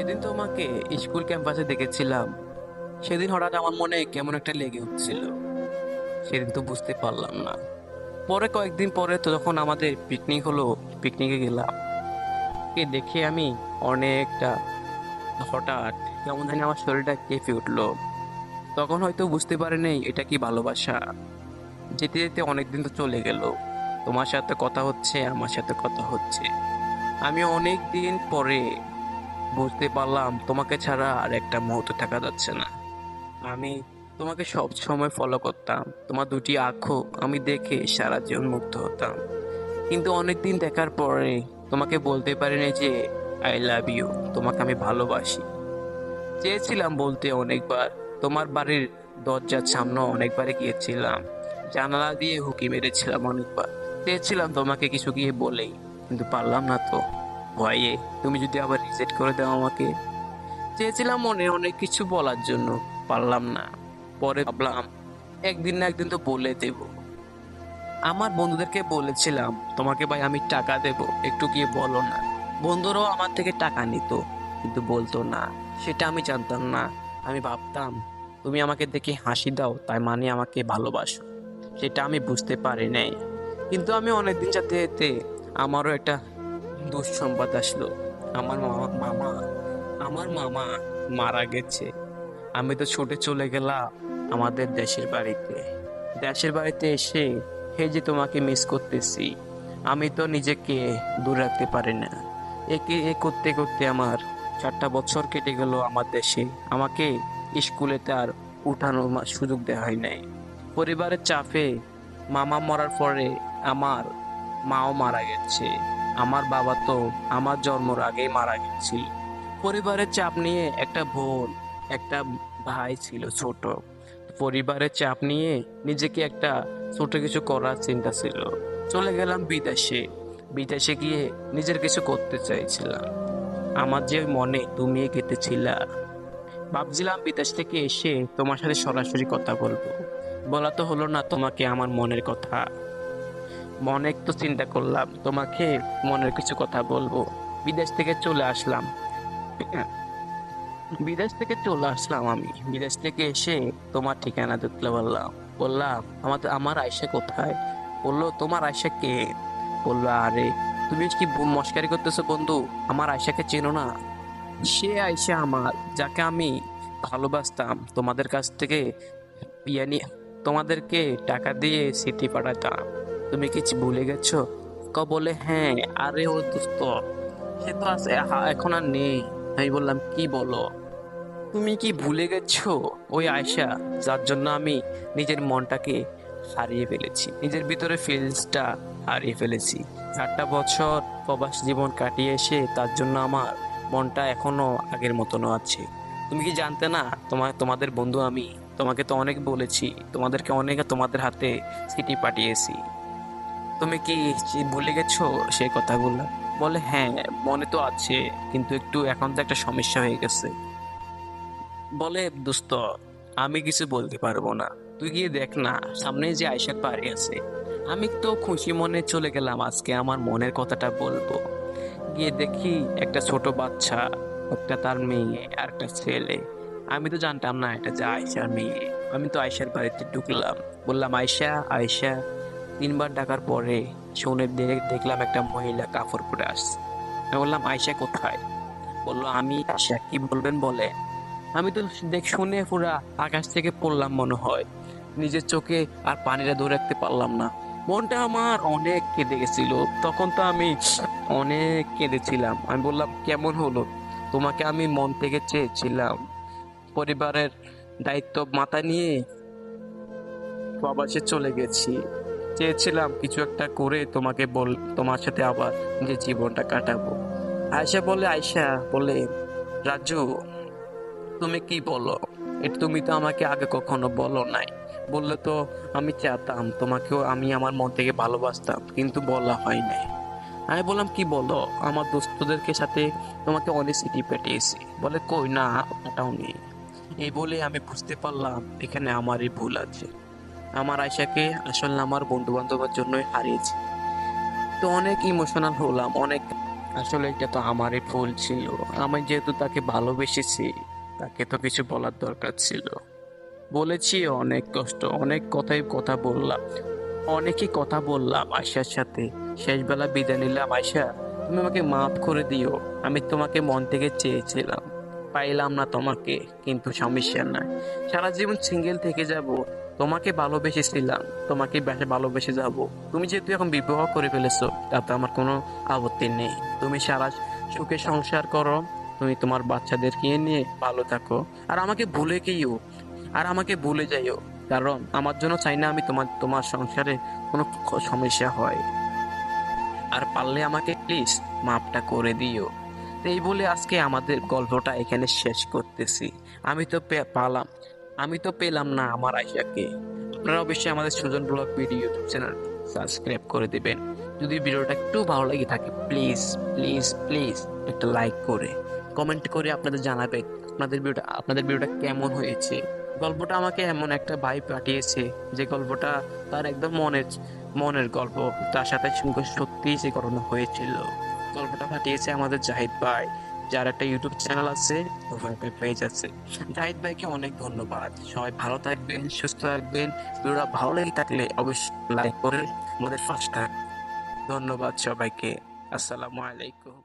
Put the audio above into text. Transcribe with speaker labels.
Speaker 1: সেদিন তোমাকে স্কুল ক্যাম্পাসে দেখেছিলাম, সেদিন হঠাৎ আমার মনে কেমন একটা লেগে উঠছিল। সেদিন তো বুঝতে পারলাম না। পরে কয়েকদিন পরে তো যখন আমাদের পিকনিক হলো পিকনিকে গেলাম। কে দেখে আমি অনেকটা হঠাৎ কেমন জানি আমার শরীরটা কেঁপে উঠল। তখন হয়তো বুঝতে পারিনি এটা কি ভালোবাসা। যেতে যেতে অনেকদিন তো চলে গেল। তোমার সাথে কথা হচ্ছে, আমার সাথে কথা হচ্ছে। আমি অনেক দিন পরে বুঝতে পারলাম তোমাকে ছাড়া আর একটা মুহূর্ত থাকা যাচ্ছে না। আমি তোমাকে সব সময় ফলো করতাম। তোমার দুটি আঁখো আমি দেখে সারা জীবন মুগ্ধ হতাম। কিন্তু অনেকদিন দেখার পরে তোমাকে বলতে পারিনি যে আই লাভ ইউ তোমাকে আমি ভালোবাসি। চেয়েছিলাম বলতে অনেকবার। তোমার বাড়ির দরজার সামনে অনেকবারই গিয়েছিলাম। জানালা দিয়ে হুকি মেরেছিলাম অনেকবার। চেয়েছিলাম তোমাকে কিছু গিয়ে বলেই, কিন্তু পারলাম না তো। ভয়ে তুমি যদি আবার রিজেক্ট করে দাও আমাকে। চেয়েছিলাম মনে অনেক কিছু বলার জন্য, পারলাম না। পরে ভাবলাম, একদিন না একদিন তো বলে দেব। আমার বন্ধুদেরকে বলেছিলাম, তোমাকে ভাই আমি টাকা দেব, একটু গিয়ে বলো না। বন্ধুরাও আমার থেকে টাকা নিত, কিন্তু বলতো না। সেটা আমি জানতাম না। আমি ভাবতাম, তুমি আমাকে দেখে হাসি দাও তাই মানে আমাকে ভালোবাসো। সেটা আমি বুঝতে পারি নাই। কিন্তু আমি অনেকদিন যেতে যেতে আমারও একটা দুঃসংবাদ আসলো। আমার মামা মামা, আমার মামা মারা গেছে। আমি তো ছুটে চলে গেলাম আমাদের দেশের বাড়িতে। দেশের বাড়িতে এসে হে যে তোমাকে মিস করতেছি, আমি তো নিজেকে দূর রাখতে পারি না। একে, এ করতে করতে আমার চারটা বছর কেটে গেল আমার দেশে। আমাকে স্কুলে তার উঠানোর সুযোগ দেওয়া হয় নাই। পরিবারের চাপে মামা মরার পরে আমার মাও মারা গেছে। আমার বাবা তো আমার জন্মর আগেই মারা গেছিল। পরিবারের চাপ নিয়ে একটা বোন, একটা ভাই ছিল ছোট। পরিবারের চাপ নিয়ে নিজেকে একটা ছোট কিছু করার চিন্তা ছিল। চলে গেলাম বিদেশে। বিদেশে গিয়ে নিজের কিছু করতে চাইছিলাম। আমার যে মনে তুমি গেতেছিলা ভাবছিলাম বিদেশ থেকে এসে তোমার সাথে সরাসরি কথা বলব। বলা তো হলো না তোমাকে আমার মনের কথা। অনেক তো চিন্তা করলাম, তোমাকে মনের কিছু কথা বলব। বিদেশ থেকে চলে আসলাম। বিদেশ থেকে চলে আসলাম আমি। বিদেশ থেকে এসে তোমার ঠিকানা দেখতে বললাম বললাম, আমাদের, আমার আয়সা কোথায়? বলল, তোমার আয়সা কে? বলল, আরে, তুমি কি মস্কারি করতেছো বন্ধু? আমার আয়সাকে চেনো না? সে আয়সা আমার, যাকে আমি ভালোবাসতাম, তোমাদের কাছ থেকে বিয়ানি তোমাদেরকে টাকা দিয়ে সিটি পাঠাতাম। তুমি কি ভুলে গেছো? ক বলে হ্যাঁ আরে ও দোস্ত সে তো আছে এখন আর নেই। আমি বললাম, কি বলো? তুমি কি ভুলে গেছো? ওই আয়সা যার জন্য আমি নিজের মনটাকে হারিয়ে ফেলেছি, নিজের ভিতরে ফিলসটা হারিয়ে ফেলেছি। চারটা বছর প্রবাস জীবন কাটিয়ে এসে তার জন্য আমার মনটা এখনও আগের মতনও আছে। তুমি কি জানতে না তোমার তোমাদের বন্ধু আমি তোমাকে তো অনেক বলেছি, তোমাদেরকে অনেক তোমাদের হাতে সিটি পাঠিয়েছি। তুমি কি ভুলে গেছো সেই কথাগুলো? বলে হ্যাঁ মনে তো আছে, কিন্তু একটু এখন তো একটা সমস্যা হয়ে গেছে। বলে, দোস্ত, আমি কিছু বলতে পারব না। তুই গিয়ে দেখ না, সামনে যে আয়সার বাড়ি আছে। আমি তো খুশি মনে চলে গেলাম আজকে আমার মনের কথাটা বলব। গিয়ে দেখি একটা ছোট বাচ্চা, একটা তার মেয়ে আর একটা ছেলে। আমি তো জানতাম না এটা যে আয়সার মেয়ে। আমি তো আয়সার বাড়িতে ঢুকলাম। বললাম আয়সা আয়সা তিনবার ডাকার পরে শুনে দে- দেখলাম একটা মহিলা কাপড় পরে আসছে। আমি বললাম আয়সা কোথায়? বলল, আমি আয়সা কি বলবেন বলে। আমি তো দেখ, শুনে পুরা আকাশ থেকে পড়লাম মনে হয়। নিজের চোখে আর পানিটা ধরে রাখতে পারলাম না। মনটা আমার অনেক কেঁদে গেছিল। তখন তো আমি অনেক কেঁদেছিলাম। আমি বললাম, কেমন হলো? তোমাকে আমি মন থেকে চেয়েছিলাম। পরিবারের দায়িত্ব মাথা নিয়ে প্রবাসে চলে গেছি। চেয়েছিলাম কিছু একটা করে তোমাকে বল, তোমার সাথে আবার যে জীবনটা কাটাবো। আয়সা বলে আয়সা বলে, রাজু, তুমি কি বলো? এটা তুমি তো আমাকে আগে কখনো বলো নাই। বললে তো আমি চাতাম, তোমাকেও আমি আমার মন থেকে ভালোবাসতাম, কিন্তু বলা হয় নাই। আমি বললাম, কি বলো? আমার দোস্তদেরকে সাথে তোমাকে অনেক সিটি পেটিয়েছি বলে, কই না পাঠাওনি এই বলে আমি বুঝতে পারলাম, এখানে আমারই ভুল আছে। আমার আয়সাকে আসলে আমার বন্ধু বান্ধবের জন্যই হারিয়েছি। তো অনেক ইমোশনাল হলাম, অনেক আসলে এটা তো আমারই ভুল ছিল। আমি যেহেতু তাকে ভালোবেসেছি, তাকে তো কিছু বলার দরকার ছিল। বলেছি অনেক কষ্ট, অনেক কথাই কথা বললাম, অনেকই কথা বললাম আয়সার সাথে। শেষবেলা বিদায় নিলাম আয়সা তুমি আমাকে মাফ করে দিও, আমি তোমাকে মন থেকে চেয়েছিলাম। পাইলাম না তোমাকে, কিন্তু সমস্যা নাই। সারা জীবন সিঙ্গেল থেকে যাব তোমাকে ভালোবেসেছিলাম, তোমাকে বেশি ভালোবেসে যাব। তুমি যেহেতু এখন বিবাহ করে ফেলেছো, তাতে আমার কোনো আপত্তি নেই। তুমি সারা সুখে সংসার করো, তুমি তোমার বাচ্চাদেরকে নিয়ে ভালো থাকো। আর আমাকে ভুলে গিয়েও, আর আমাকে ভুলে যাইও, কারণ আমার জন্য চাই না আমি তোমার তোমার সংসারে কোনো সমস্যা হয়। আর পারলে আমাকে প্লিজ মাপটা করে দিও। এই বলে আজকে আমাদের গল্পটা এখানে শেষ করতেছি। আমি তো পালাম আমি তো পেলাম না আমার আয়সাকে আপনারা অবশ্যই আমাদের Sujan blog video YouTube channel subscribe করে দিবেন। যদি ভিডিওটা একটু ভালো লাগে থাকে প্লিজ প্লিজ প্লিজ একটা লাইক করে কমেন্ট করে আপনাদের জানাবেন আপনাদের ভিডিওটা আপনাদের ভিডিওটা কেমন হয়েছে। গল্পটা আমাকে এমন একটা ভাই পাঠিয়েছে যে গল্পটা তার একদম মনের মনের গল্প, তার সাথে সত্যিই যে ঘটনা হয়েছিল। গল্পটা পাঠিয়েছে আমাদের জাহিদ ভাই। যার একটা ইউটিউব চ্যানেল আছে পেজ আছে। জাহিদ ভাইকে অনেক ধন্যবাদ। সবাই ভালো থাকবেন, সুস্থ থাকবেন। ভিডিওটা ভালো লেগে থাকলে অবশ্যই লাইক করে আমাদের ফার্স্ট ধন্যবাদ সবাইকে। আসসালামু আলাইকুম।